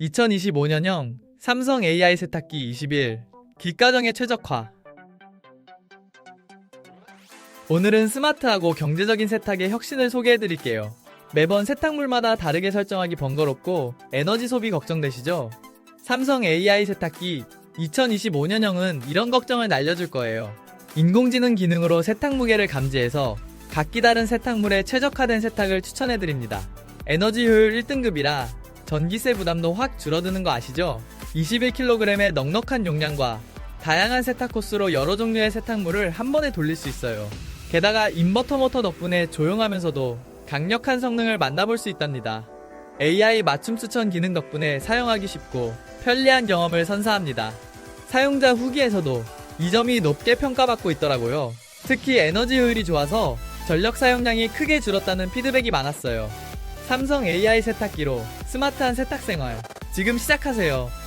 2025년형 삼성 AI 세탁기 21 기가정의 최적화 오늘은 스마트하고 경제적인 세탁의 혁신을 소개해 드릴게요. 매번 세탁물마다 다르게 설정하기 번거롭고 에너지 소비 걱정되시죠? 삼성 AI 세탁기 2025년형은 이런 걱정을 날려줄 거예요. 인공지능 기능으로 세탁 무게를 감지해서 각기 다른 세탁물에 최적화된 세탁을 추천해 드립니다. 에너지 효율 1등급이라 전기세 부담도 확 줄어드는 거 아시죠? 21kg의 넉넉한 용량과 다양한 세탁 코스로 여러 종류의 세탁물을 한 번에 돌릴 수 있어요. 게다가 인버터 모터 덕분에 조용하면서도 강력한 성능을 만나볼 수 있답니다. AI 맞춤 추천 기능 덕분에 사용하기 쉽고 편리한 경험을 선사합니다. 사용자 후기에서도 이 점이 높게 평가받고 있더라고요. 특히 에너지 효율이 좋아서 전력 사용량이 크게 줄었다는 피드백이 많았어요. 삼성 AI 세탁기로 스마트한 세탁 생활 지금 시작하세요.